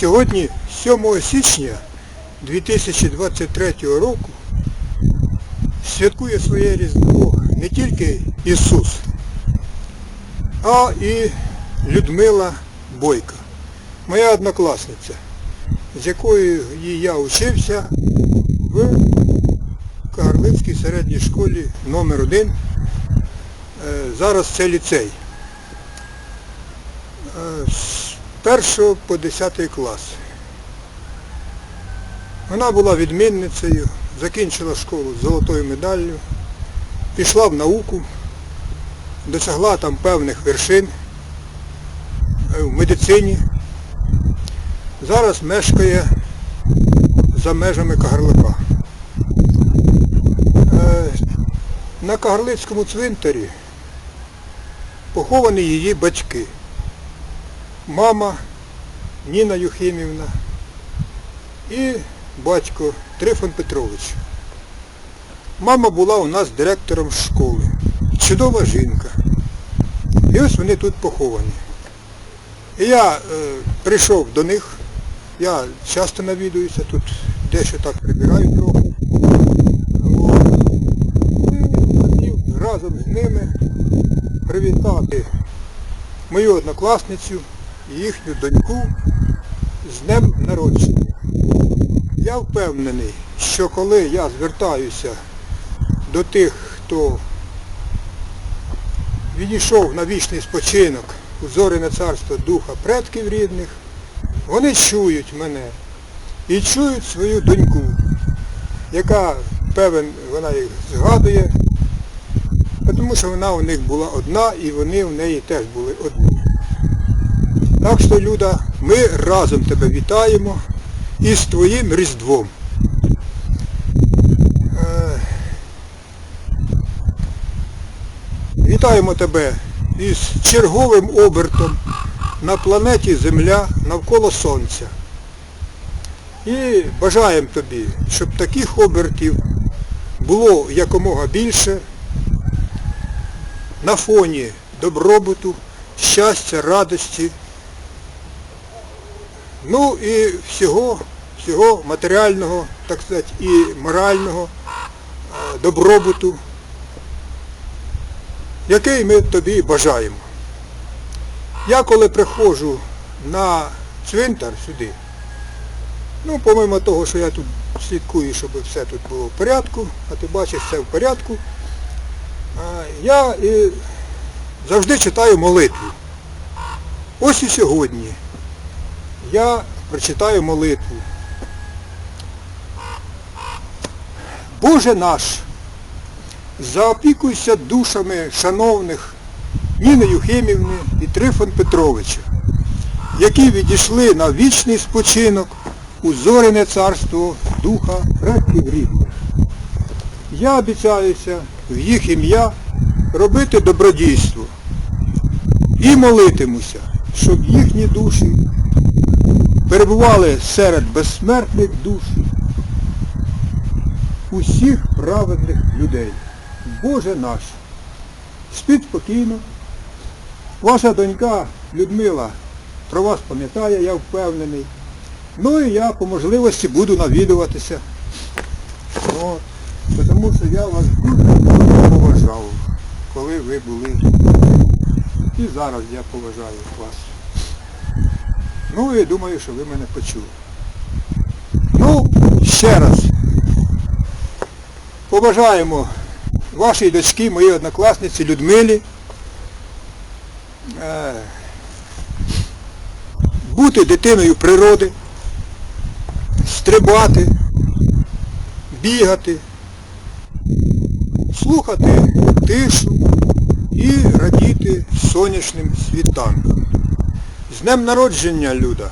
Сьогодні, 7 січня 2023 року, святкує своє Різдво не тільки Ісус, а і Людмила Бойка, моя однокласниця, з якою і я учився в Кагарлицькій середній школі номер 1 Зараз це ліцей. Е, 1 по 10 клас. Вона була відмінницею, закінчила школу з золотою медаллю, пішла в науку, досягла там певних вершин е, в медицині. Зараз мешкає за межами Кагарлика. Е, На Кагарлицькому цвинтарі поховані її батьки. Мама Ніна Юхимівна і батько Трифон Петрович. Мама була у нас директором школи. Чудова жінка. І ось вони тут поховані. І я е, прийшов до них, я часто навідуюся, тут дещо так прибираю трохи. Хотів разом з ними привітати мою однокласницю і їхню доньку з днем народження. Я впевнений, що коли я звертаюся до тих, хто відійшов на вічний спочинок у зоряне царство духа предків рідних, вони чують мене і чують свою доньку, яка, певен, вона їх згадує, тому що вона у них була одна і вони в неї теж були одні. Так що, Люда, ми разом тебе вітаємо із твоїм Різдвом. Е, Вітаємо тебе із черговим обертом на планеті Земля навколо Сонця. І бажаємо тобі, щоб таких обертів було якомога більше на фоні добробуту, щастя, радості, ну і всього, всього матеріального, так сказати, і морального е, добробуту, який ми тобі бажаємо. Я коли приходжу на цвинтар сюди, ну, помимо того, що я тут слідкую, щоб все тут було в порядку, а ти бачиш, все в порядку, я і завжди читаю молитву. Ось і сьогодні я прочитаю молитву. Боже наш, заопікуйся душами шановних Ніни Юхимівни і Трифон Петровича, які відійшли на вічний спочинок у зоряне царство Духа предків рідних. Я обіцяюся в їх ім'я робити добродійство і молитимуся, щоб їхні душі перебували серед безсмертних душ усіх праведних людей. Боже наш, спіть спокійно. Ваша донька Людмила про вас пам'ятає, я впевнений. Ну і я по можливості буду навідуватися. От. Тому що я вас дуже поважав, коли ви були. І зараз я поважаю вас. Ну і думаю, що ви мене почули. Ну, ще раз. Побажаємо вашій дочці, моїй однокласниці Людмилі. е, Бути дитиною природи, стрибати, бігати, слухати тишу і радіти сонячним світанкам. З днем народження, Люда!